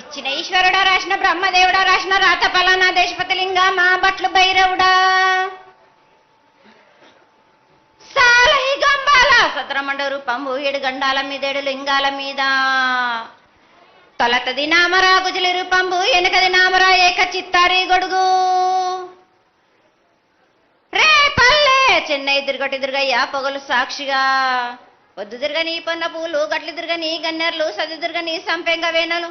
ఇచ్చిన ఈశ్వరుడా రాసిన బ్రహ్మదేవుడా రాసిన రాత పలానా దేశపతి లింగ మా బట్లు భైరవుడా. సాలహి గంబాల సతరమండ రూపంబు ఏడు గండాల మీదేడు లింగాల మీద. తొలతది నామరా గుజలి రూపంబు వెనకది నామరా ఏక చిత్తారి గొడుగు. రే పల్లె చెన్నై తిరగటి తిరగయ్యా పొగలు సాక్షిగా. వద్దు తిరగని పొన్న పూలు గట్లు దుర్గని గన్నెర్లు సది దుర్గని సంపెంగ వేనలు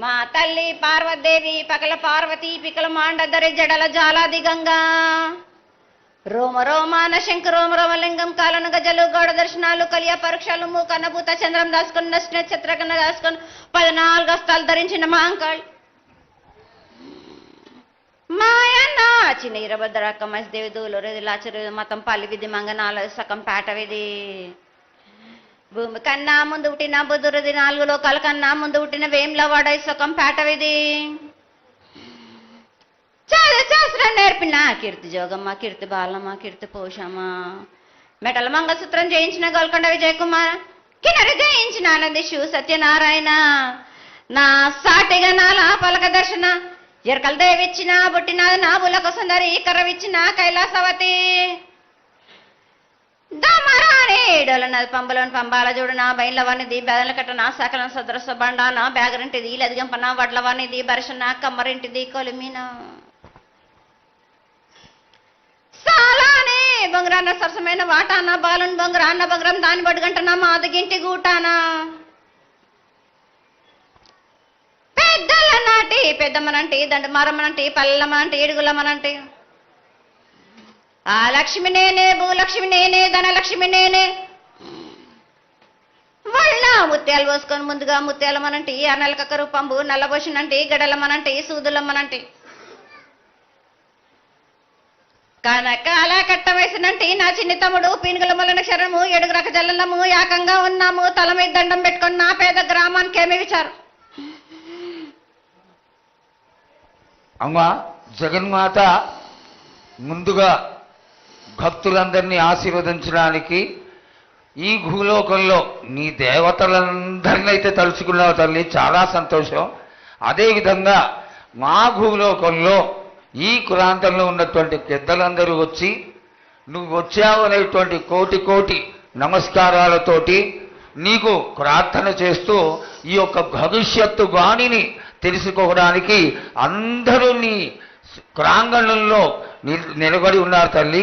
మా తల్లి పార్వదేవి పగల పార్వతి పికల మాండదరి జడల జాలాది గంగా. రోమ రోమాన శంక రోమ రోమలింగం కాలను గజలు గౌడ దర్శనాలు కలియ పరీక్షలు మూకన్న చంద్రం దాసుకుని నచ్చిన చిత్రకన్న దాసుకుని పద్నాలుగు హస్తాలు ధరించిన మాంకాళ్. మాయన్న చిన్న ఇరభద్ర కమస్ దేవి దూలూరు లాచరు మతం పల్లి విధి మంగనాల సకం పేట విధి. భూమి కన్నా ముందు పుట్టిన బుధురుది నాలుగు లోకాల కన్నా ముందు పుట్టిన వేంల వాడై సుఖం పాటవిది. చాలా శాస్త్రం నేర్పిన. కీర్తి జోగమ్మ కీర్తి బాలమ్మ కీర్తి పోషమ్మ. మెటల మంగళసూత్రం జయించిన గోల్కొండ విజయకుమార్ కిన్నర జయించిన జయించిన ఆనందిషు సత్యనారాయణ. నా సాటిగా నాలా పలక దర్శన ఎరకల దేవిచ్చిన బుట్టిన నా బులకు సుందరి కర్రవిచ్చిన కైలాసవతి. దమరాని పంబలోని పంబాల చూడు నా బయల వానిది బెదల కట్ట నా సకలం సదరస బండ నా బ్యాగరింటిది లదిగంప నా వడ్ల వానిది బరిష నా కమ్మరింటిది కొలిమిన. సాలానే బొంగరాన్న సరసమైన వాటాన బాలున్ బొంగరాన్న బొంగరం దాని బడుగంట నా మాదగింటి గూటానా. పెద్దల నాటి పెద్దమ్మనంటి దండమారమ్మనంటి పల్లెమ్మనంటి ఏడుగులమ్మనంటి. ఆ లక్ష్మి నేనే భూలక్ష్మి నేనే ధనలక్ష్మి నేనే వాళ్ళ ముత్యాలు పోసుకొని ముందుగా ముత్యాలమనంటి ఆ నెలకక్క పంబు నల్లబోసినంటి గడలమనంటి సూదులమ్మనంటి. కనకాల కట్ట వేసినంటి నా చిన్ని తమ్ముడు పీనుగుల మొలన క్షరము ఎడుగురక జల్లము ఏకంగా ఉన్నాము తల మీద దండం పెట్టుకొని నా పేద గ్రామానికి ఏమి విచారు? అమ్మా జగన్మాత ముందుగా భక్తులందరినీ ఆశీర్వదించడానికి ఈ భూలోకంలో నీ దేవతలందరినీ అయితే తలుచుకున్నావు తల్లి చాలా సంతోషం. అదేవిధంగా మా భూలోకంలో ఈ ప్రాంతంలో ఉన్నటువంటి పెద్దలందరూ వచ్చి నువ్వు వచ్చావు అనేటువంటి కోటి కోటి నమస్కారాలతోటి నీకు ప్రార్థన చేస్తూ ఈ యొక్క భవిష్యత్తు బాణిని తెలుసుకోవడానికి అందరూ నీ ప్రాంగణంలో నిలబడి ఉన్నారు తల్లి.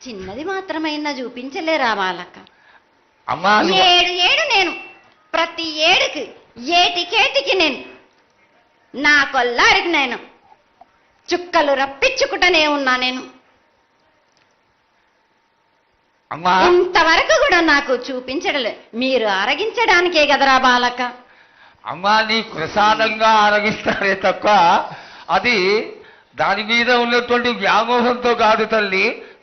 చిన్నది మాత్రమైనా చూపించలేరా బాలక అమ్మా అది- ఏడు ఏడు నేను. ప్రతి ఏడుకి ఏటికేటికి నేను. నా కొల్లారికి నేను. చుక్కలు రప్పించుకుంటూనే ఉన్నా నేను. ఇంతవరకు కూడా నాకు చూపించడం లేదు. మీరు ఆరగించడానికే కదరా బాలక అమ్మా నీ ప్రసాదంగా ఆరగిస్తారే తప్ప అది దాని మీద ఉన్నటువంటి వ్యామోహంతో కాదు తల్లి.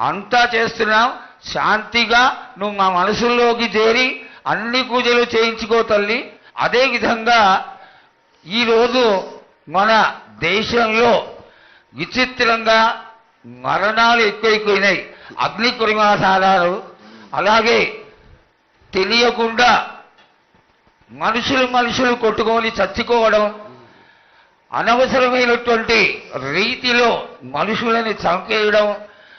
అంతా చేస్తున్నాం శాంతిగా నువ్వు మా మనసుల్లోకి చేరి అన్ని పూజలు చేయించుకో తల్లి. అదేవిధంగా ఈరోజు మన దేశంలో విచిత్రంగా మరణాలు ఎక్కువైపోయినాయి. అగ్ని కురిమాసాలు అలాగే తెలియకుండా మనుషులు మనుషులు కొట్టుకొని చచ్చుకోవడం అనవసరమైనటువంటి రీతిలో మనుషులని చంపేయడం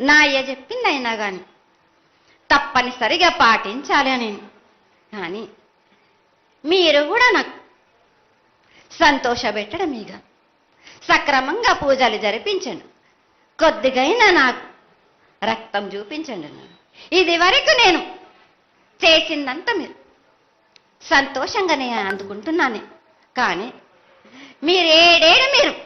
నా అయ్య చెప్పింది అయినా కానీ తప్పనిసరిగా పాటించాలి అని. కానీ మీరు కూడా నాకు సంతోషపెట్టడం ఇక. సక్రమంగా పూజలు జరిపించండి. కొద్దిగైనా నాకు రక్తం చూపించండి ఇది వరకు నేను చేసిందంతా మీరు సంతోషంగా నేను అందుకుంటున్నాను. కానీ మీరేడేడు మీరు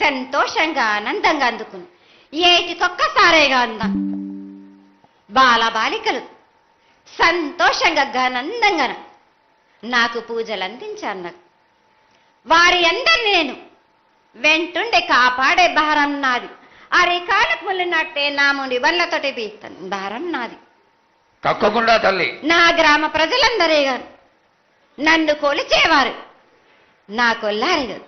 సంతోషంగా ఆనందంగా అందుకుని ఏటికొక్కసారేగా అందం? బాలబాలికలు. సంతోషంగా ఘనందంగా నాకు పూజలు అందించాను నాకు వారి అందరిని నేను వెంటుండే కాపాడే భారం నాది. అరికాలకు ముళ్ళినట్టే నా ముడి బండ్లతోటి పీక్తాను భారం నాది. తప్పకుండా తల్లి. నా గ్రామ ప్రజలందరే గారు నన్ను కొలిచేవారు. నా కొల్లారి గారు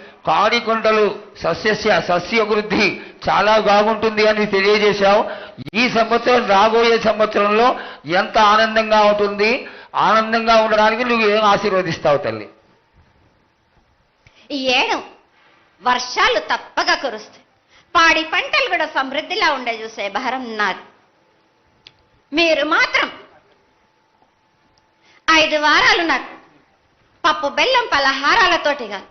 కాడికొండలు సస్యస్య సస్యవృద్ధి చాలా బాగుంటుంది అని తెలియజేశావు. ఈ సంవత్సరం రాబోయే సంవత్సరంలో ఎంత ఆనందంగా ఉంటుంది. ఆనందంగా ఉండడానికి నువ్వు ఏం ఆశీర్వదిస్తావు తల్లి? ఈ ఏడు వర్షాలు తప్పగా కురుస్తాయి. పాడి పంటలు కూడా సమృద్ధిలా ఉండే చూసే భారం నాది. మీరు మాత్రం ఐదు వారాలు నాకు పప్పు బెల్లం పలహారాలతోటి కాదు.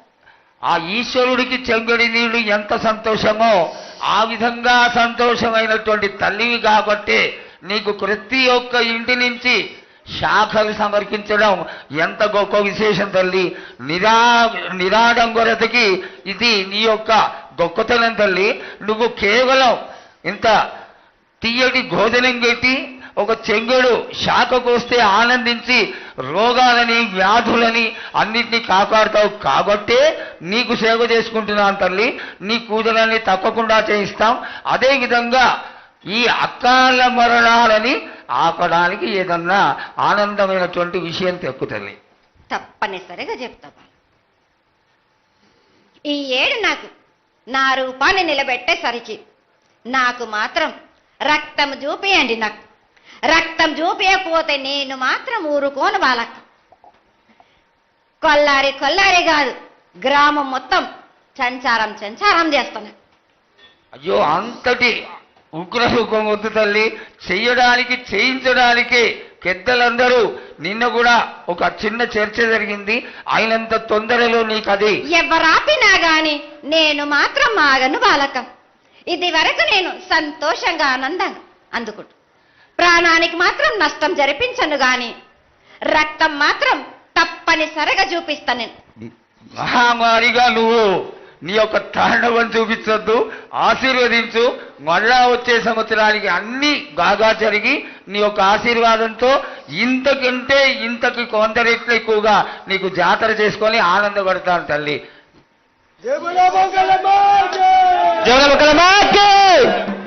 ఆ ఈశ్వరుడికి చెంగుడి నీళ్ళు ఎంత సంతోషమో ఆ విధంగా సంతోషమైనటువంటి తల్లివి కాబట్టి నీకు ప్రతి ఒక్క ఇంటి నుంచి శాఖలు సమర్పించడం ఎంత గొప్ప విశేషం తల్లి. నిరా నిరాడంబరతకి ఇది నీ యొక్క గొప్పతనం తల్లి. నువ్వు కేవలం ఇంత తీయటి భోజనం పెట్టి ఒక చెంగుడు శాఖకు వస్తే ఆనందించి రోగాలని వ్యాధులని అన్నిటినీ కాపాడుతావు కాబట్టే నీకు సేవ చేసుకుంటున్నాను తల్లి నీ కూతురని తప్పకుండా చేయిస్తాం. అదేవిధంగా ఈ అకాల మరణాలని ఆపడానికి ఏదన్నా ఆనందమైనటువంటి విషయం తెక్కు తల్లి. తప్పనిసరిగా చెప్తా ఈ ఏడు నాకు నా రూపాన్ని నిలబెట్టేసరికి నాకు మాత్రం రక్తం చూపియండి నాకు. రక్తం చూపించకపోతే నేను మాత్రం ఊరుకోను బాలక్క. కొల్లారి కొల్లారి కాదు గ్రామం మొత్తం సంచారం సంచారం చేస్తున్నా అయ్యో అంతటి ఉగ్రసుఖం వద్దు తల్లి. చెయ్యడానికి చేయించడానికి పెద్దలందరూ నిన్న కూడా ఒక చిన్న చర్చ జరిగింది. అయినంత తొందరలో నీకు అది ఎవరాపినా గాని నేను మాత్రం ఆగను బాలకం. ఇది వరకు నేను సంతోషంగా ఆనందంగా అందుకుంటు. ప్రాణానికి మాత్రం నష్టం జరిపించను గాని రక్తం మాత్రం తప్పనిసరిగా చూపిస్తా నేను. మహామారిగా నువ్వు నీ యొక్క తాండవం చూపించొద్దు ఆశీర్వదించు. మళ్ళా వచ్చే సంవత్సరానికి అన్ని బాగా జరిగి నీ యొక్క ఆశీర్వాదంతో ఇంతకంటే ఇంతకి కొంత రెట్లు ఎక్కువగా నీకు జాతర చేసుకొని ఆనందపడతాను తల్లి. జై